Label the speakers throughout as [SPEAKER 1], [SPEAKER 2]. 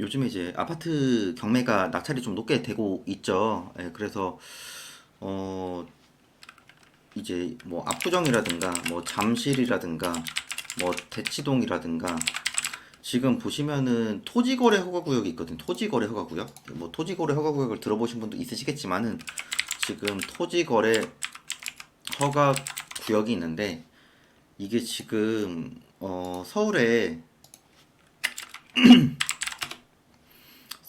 [SPEAKER 1] 요즘에 이제 아파트 경매가 낙찰이 좀 높게 되고 있죠. 예, 그래서 어 이제 뭐 압구정이라든가 뭐 잠실이라든가 뭐 대치동이라든가 지금 보시면은 토지거래 허가구역이 있거든. 토지거래 허가구역. 뭐 토지거래 허가구역을 들어보신 분도 있으시겠지만은 지금 토지거래 허가구역이 있는데 이게 지금 어 서울에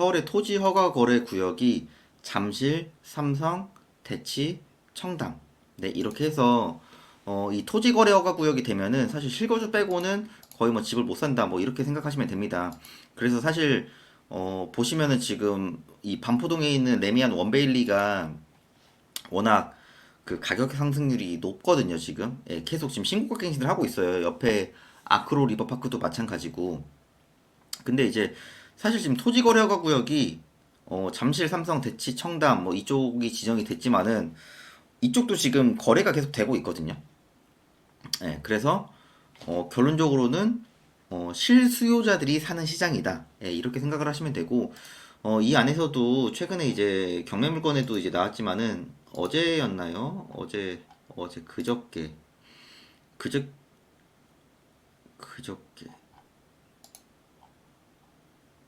[SPEAKER 1] 서울의 토지 허가 거래 구역이 잠실, 삼성, 대치, 청담. 네, 이렇게 해서 어, 이 토지 거래 허가 구역이 되면은 사실 실거주 빼고는 거의 뭐 집을 못 산다. 뭐 이렇게 생각하시면 됩니다. 그래서 사실 어, 보시면은 지금 이 반포동에 있는 레미안 원베일리가 워낙 그 가격 상승률이 높거든요, 지금. 예, 계속 지금 신고가 갱신을 하고 있어요. 옆에 아크로 리버파크도 마찬가지고. 근데 이제 사실 지금 토지 거래허가 구역이 어, 잠실, 삼성, 대치, 청담 뭐 이쪽이 지정이 됐지만은 이쪽도 지금 거래가 계속 되고 있거든요. 예, 그래서 어, 결론적으로는 어, 실수요자들이 사는 시장이다. 예, 이렇게 생각을 하시면 되고 어, 이 안에서도 최근에 이제 경매 물건에도 이제 나왔지만은 어제였나요? 어제 어제 그저께 그저 그저께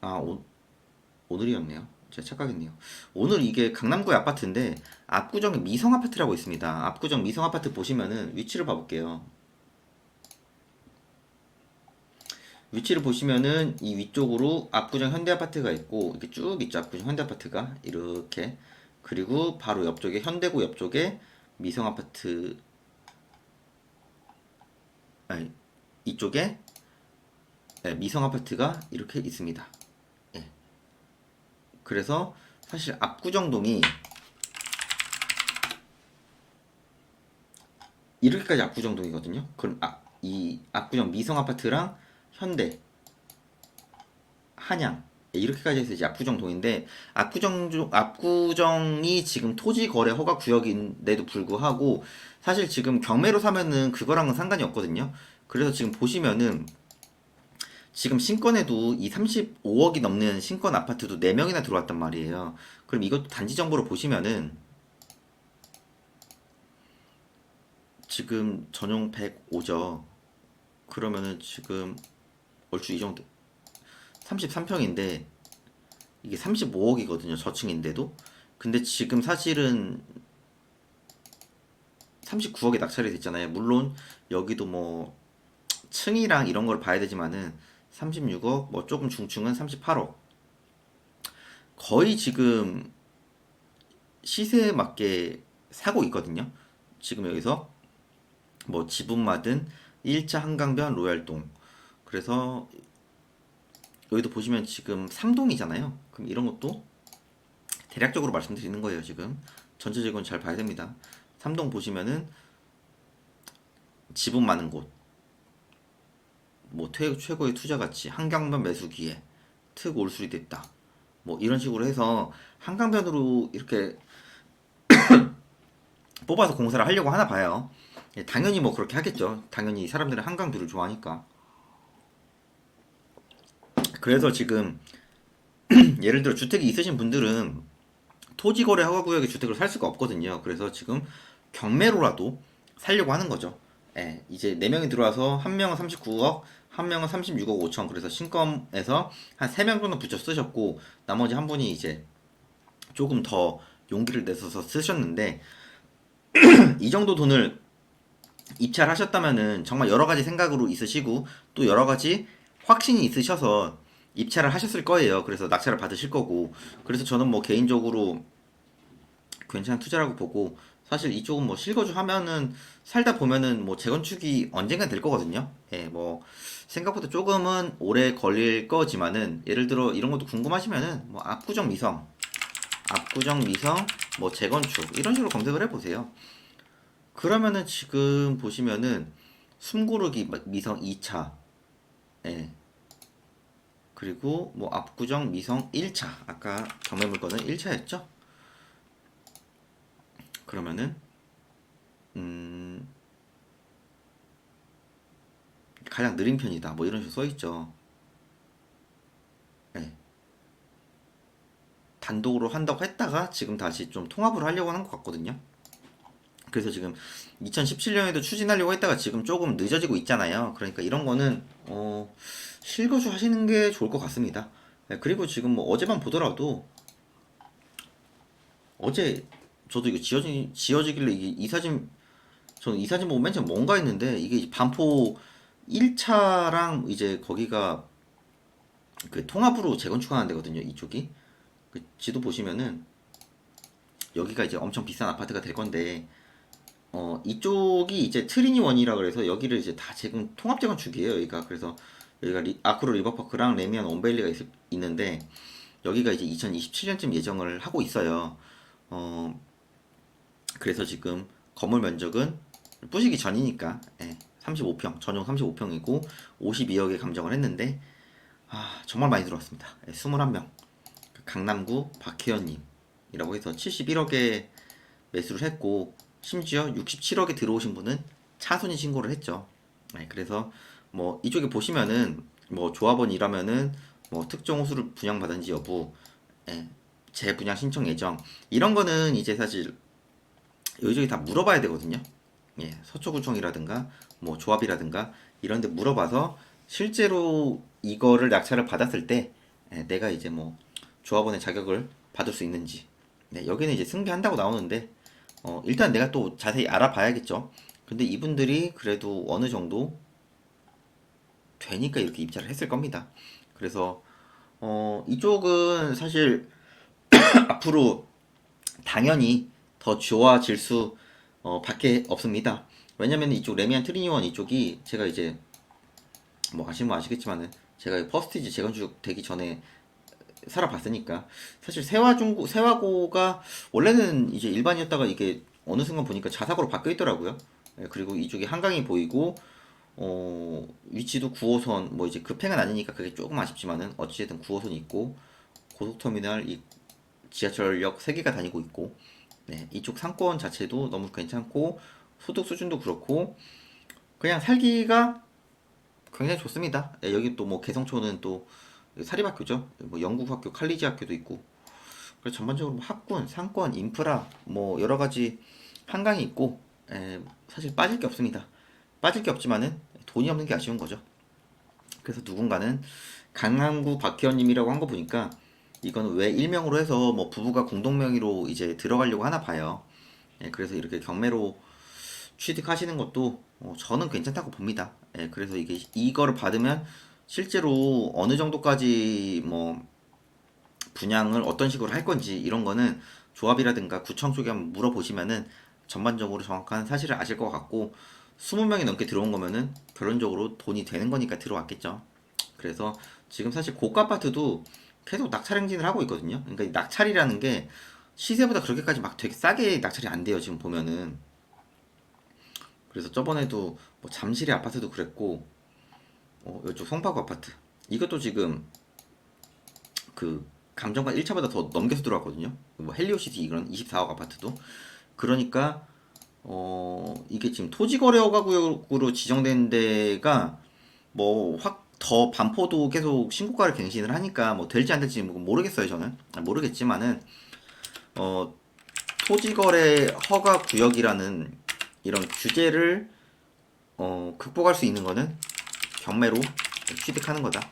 [SPEAKER 1] 아 오, 오늘이었네요. 제가 착각했네요. 오늘 이게 강남구의 아파트인데 압구정에 미성 아파트라고 있습니다. 압구정 미성 아파트 보시면은 위치를 봐볼게요. 위치를 보시면은 이 위쪽으로 압구정 현대 아파트가 있고 이렇게 쭉 있죠. 압구정 현대 아파트가 이렇게 그리고 바로 옆쪽에 현대구 옆쪽에 미성 아파트 아니 이쪽에 네, 미성 아파트가 이렇게 있습니다. 예. 그래서 사실 압구정동이 이렇게까지 압구정동이거든요. 그럼 아, 이 압구정 미성 아파트랑 현대 한양 예, 이렇게까지 해서 이제 압구정동인데 압구정 압구정이 지금 토지 거래 허가 구역인데도 불구하고 사실 지금 경매로 사면은 그거랑은 상관이 없거든요. 그래서 지금 보시면은 지금 신권에도 이 35억이 넘는 신권 아파트도 4명이나 들어왔단 말이에요. 그럼 이것도 단지 정보로 보시면은 지금 전용 105죠. 그러면은 지금 얼추 이 정도 33평인데 이게 35억이거든요. 저층인데도. 근데 지금 사실은 39억에 낙찰이 됐잖아요. 물론 여기도 뭐 층이랑 이런 걸 봐야 되지만은 36억, 뭐 조금 중층은 38억. 거의 지금 시세에 맞게 사고 있거든요. 지금 여기서 뭐 지분마든 1차 한강변 로얄동. 그래서 여기도 보시면 지금 3동이잖아요. 그럼 이런 것도 대략적으로 말씀드리는 거예요, 지금. 전체적으로 잘 봐야 됩니다. 3동 보시면은 지분 많은 곳. 뭐 퇴, 최고의 투자 가치, 한강변 매수 기회, 특 올수리 됐다. 뭐 이런 식으로 해서 한강변으로 이렇게 뽑아서 공사를 하려고 하나 봐요. 예, 당연히 뭐 그렇게 하겠죠. 당연히 사람들은 한강뷰를 좋아하니까. 그래서 지금 예를 들어 주택이 있으신 분들은 토지 거래 허가 구역에 주택을 살 수가 없거든요. 그래서 지금 경매로라도 살려고 하는 거죠. 예, 이제 4명이 들어와서 한 명은 39억, 한 명은 36억 5천. 그래서 신검에서 한 3명 정도 붙여 쓰셨고 나머지 한 분이 이제 조금 더 용기를 내서서 쓰셨는데 이 정도 돈을 입찰 하셨다면은 정말 여러 가지 생각으로 있으시고 또 여러 가지 확신이 있으셔서 입찰을 하셨을 거예요. 그래서 낙찰을 받으실 거고. 그래서 저는 뭐 개인적으로 괜찮은 투자라고 보고 사실 이쪽은 뭐 실거주 하면은 살다 보면은 뭐 재건축이 언젠간 될 거거든요. 예, 뭐 생각보다 조금은 오래 걸릴 거지만은 예를 들어 이런 것도 궁금하시면은 뭐 압구정 미성, 압구정 미성 뭐 재건축 이런 식으로 검색을 해보세요. 그러면은 지금 보시면은 숨고르기 미성 2차, 예. 그리고 뭐 압구정 미성 1차 아까 경매 물건은 1차였죠? 그러면은 음 가장 느린 편이다 뭐 이런 식으로 써 있죠. 네. 단독으로 한다고 했다가 지금 다시 좀 통합으로 하려고 하는 것 같거든요. 그래서 지금 2017년에도 추진하려고 했다가 지금 조금 늦어지고 있잖아요. 그러니까 이런 거는 어, 실거주 하시는 게 좋을 것 같습니다. 네, 그리고 지금 뭐 어제만 보더라도 어제 저도 이거 지어지, 지어지길래 이게 이 사진 저는 이 사진 보고 맨 처음 뭔가 했는데 이게 반포 1차랑 이제 거기가 그 통합으로 재건축하는 데거든요. 이쪽이 그 지도 보시면은 여기가 이제 엄청 비싼 아파트가 될 건데 어 이쪽이 이제 트리니 원이라 그래서 여기를 이제 다 지금 통합 재건축이에요. 여기가 그래서 여기가 리, 아크로 리버파크랑 레미안 온베일리가 있, 있는데 여기가 이제 2027년쯤 예정을 하고 있어요. 어 그래서 지금 건물 면적은 부시기 전이니까 예, 35평 전용 35평이고 52억에 감정을 했는데 아 정말 많이 들어왔습니다. 예, 21명 강남구 박혜연님이라고 해서 71억에 매수를 했고 심지어 67억에 들어오신 분은 차순위 신고를 했죠. 네, 그래서 뭐 이쪽에 보시면은 뭐 조합원 이라면은 뭐 특정 호수를 분양받은지 여부, 예, 재분양 신청 예정 이런 거는 이제 사실 여기저기 다 물어봐야 되거든요. 예, 서초구청이라든가 뭐 조합이라든가 이런 데 물어봐서 실제로 이거를 낙찰을 받았을 때 예, 내가 이제 뭐 조합원의 자격을 받을 수 있는지 네, 여기는 이제 승계한다고 나오는데 어, 일단 내가 또 자세히 알아봐야겠죠. 근데 이분들이 그래도 어느 정도 되니까 이렇게 입찰을 했을 겁니다. 그래서 어, 이쪽은 사실 앞으로 당연히 더 좋아질 수 어, 밖에 없습니다. 왜냐면 이쪽 레미안 트리니원 이쪽이 제가 이제 뭐 아시는 분 아시겠지만은 제가 퍼스티지 재건축 되기 전에 살아봤으니까 사실 세화중고 세화고가 원래는 이제 일반이었다가 이게 어느 순간 보니까 자사고로 바뀌어 있더라고요. 예, 그리고 이쪽에 한강이 보이고 어 위치도 9호선 뭐 이제 급행은 아니니까 그게 조금 아쉽지만은 어찌됐든 9호선이 있고 고속터미널 이 지하철역 3개가 다니고 있고 네, 이쪽 상권 자체도 너무 괜찮고 소득 수준도 그렇고 그냥 살기가 굉장히 좋습니다. 예, 여기 또 뭐 개성초는 또 사립학교죠. 뭐 영국학교, 칼리지 학교도 있고. 그래서 전반적으로 뭐 학군, 상권, 인프라 뭐 여러 가지 한강이 있고 에, 사실 빠질 게 없습니다. 빠질 게 없지만은 돈이 없는 게 아쉬운 거죠. 그래서 누군가는 강남구 박혜원님이라고 한 거 보니까 이거는 왜 일명으로 해서 뭐 부부가 공동 명의로 이제 들어가려고 하나 봐요. 예, 그래서 이렇게 경매로 취득하시는 것도 어, 저는 괜찮다고 봅니다. 예, 그래서 이게 이거를 받으면 실제로 어느 정도까지 뭐 분양을 어떤 식으로 할 건지 이런 거는 조합이라든가 구청 쪽에 한번 물어보시면은 전반적으로 정확한 사실을 아실 것 같고 20명이 넘게 들어온 거면은 결론적으로 돈이 되는 거니까 들어왔겠죠. 그래서 지금 사실 고가 아파트도 계속 낙찰 행진을 하고 있거든요. 그러니까 이 낙찰이라는 게 시세보다 그렇게까지 막 되게 싸게 낙찰이 안 돼요. 지금 보면은. 그래서 저번에도 뭐 잠실의 아파트도 그랬고 어, 이쪽 송파구 아파트 이것도 지금 그 감정가 1차보다 더 넘겨서 들어왔거든요. 뭐 헬리오시티 이런 24억 아파트도 그러니까 어 이게 지금 토지거래허가 구역으로 지정된 데가 뭐 확 더 반포도 계속 신고가를 갱신을 하니까 뭐 될지 안 될지 뭐 모르겠어요 저는 아, 모르겠지만은 어 토지거래 허가 구역이라는 이런 규제를 어 극복할 수 있는 거는 경매로 취득하는 거다.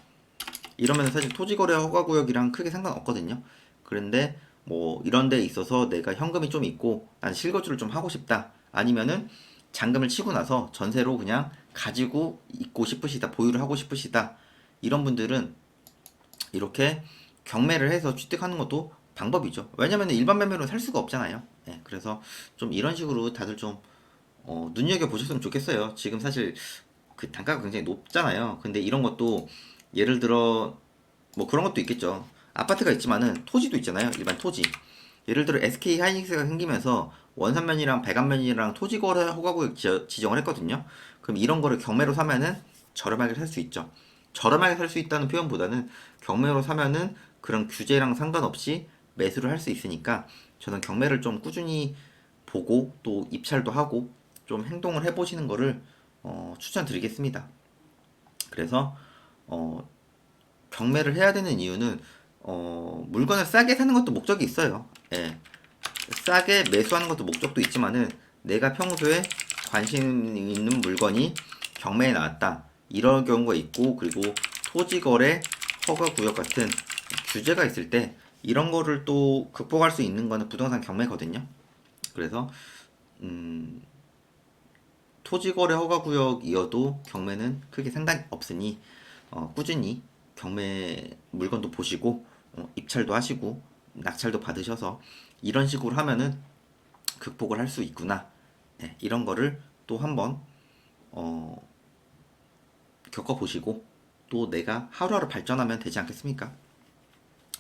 [SPEAKER 1] 이러면 사실 토지거래 허가 구역이랑 크게 상관없거든요. 그런데 뭐 이런 데 있어서 내가 현금이 좀 있고 난 실거주를 좀 하고 싶다. 아니면은 잔금을 치고 나서 전세로 그냥 가지고 있고 싶으시다. 보유를 하고 싶으시다. 이런 분들은 이렇게 경매를 해서 취득하는 것도 방법이죠. 왜냐면 일반 매매로 살 수가 없잖아요. 예, 그래서 좀 이런 식으로 다들 좀 어, 눈여겨 보셨으면 좋겠어요. 지금 사실 그 단가가 굉장히 높잖아요. 근데 이런 것도 예를 들어 뭐 그런 것도 있겠죠. 아파트가 있지만은 토지도 있잖아요. 일반 토지. 예를 들어 SK 하이닉스가 생기면서 원산면이랑 배관면이랑 토지 거래 허가구역 지- 지정을 했거든요. 그럼 이런 거를 경매로 사면은 저렴하게 살 수 있죠. 저렴하게 살 수 있다는 표현보다는 경매로 사면은 그런 규제랑 상관없이 매수를 할 수 있으니까 저는 경매를 좀 꾸준히 보고 또 입찰도 하고 좀 행동을 해보시는 거를 어, 추천드리겠습니다. 그래서 어, 경매를 해야 되는 이유는 어, 물건을 싸게 사는 것도 목적이 있어요. 예. 싸게 매수하는 것도 목적도 있지만은 내가 평소에 관심 있는 물건이 경매에 나왔다. 이런 경우가 있고 그리고 토지거래 허가 구역 같은 규제가 있을 때 이런 거를 또 극복할 수 있는 거는 부동산 경매거든요. 그래서 음, 토지거래 허가 구역이어도 경매는 크게 상관이 없으니 어, 꾸준히 경매 물건도 보시고 어, 입찰도 하시고 낙찰도 받으셔서 이런 식으로 하면은 극복을 할 수 있구나. 네, 이런 거를 또 한번 어, 겪어보시고 또 내가 하루하루 발전하면 되지 않겠습니까?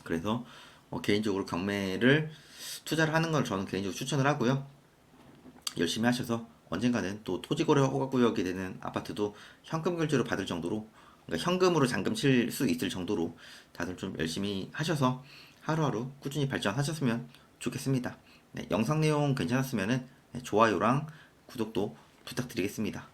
[SPEAKER 1] 그래서 어, 개인적으로 경매를 투자를 하는 걸 저는 개인적으로 추천을 하고요. 열심히 하셔서 언젠가는 또 토지거래 허가구역이 되는 아파트도 현금 결제로 받을 정도로 그러니까 현금으로 잔금 칠 수 있을 정도로 다들 좀 열심히 하셔서 하루하루 꾸준히 발전하셨으면 좋겠습니다. 네, 영상 내용 괜찮았으면 좋아요랑 구독도 부탁드리겠습니다.